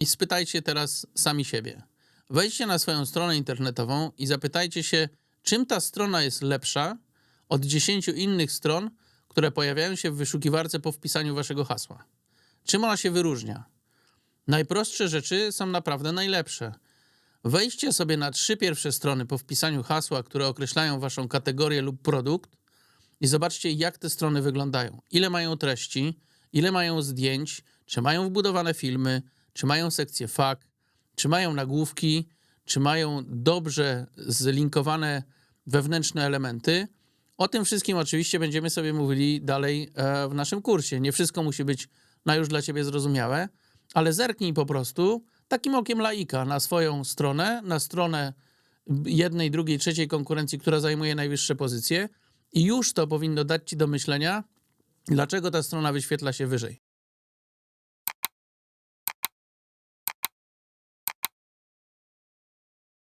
I spytajcie teraz sami siebie. Wejdźcie na swoją stronę internetową i zapytajcie się, czym ta strona jest lepsza od 10 innych stron, które pojawiają się w wyszukiwarce po wpisaniu waszego hasła. Czym ona się wyróżnia? Najprostsze rzeczy są naprawdę najlepsze. Wejdźcie sobie na trzy pierwsze strony po wpisaniu hasła, które określają waszą kategorię lub produkt i zobaczcie, jak te strony wyglądają. Ile mają treści, ile mają zdjęć, czy mają wbudowane filmy, czy mają sekcję FAQ, czy mają nagłówki, czy mają dobrze zlinkowane wewnętrzne elementy. O tym wszystkim oczywiście będziemy sobie mówili dalej e, w naszym kursie. Nie wszystko musi być na już dla ciebie zrozumiałe, ale zerknij po prostu takim okiem laika na swoją stronę, na stronę jednej, drugiej, trzeciej konkurencji, która zajmuje najwyższe pozycje i już to powinno dać ci do myślenia, dlaczego ta strona wyświetla się wyżej.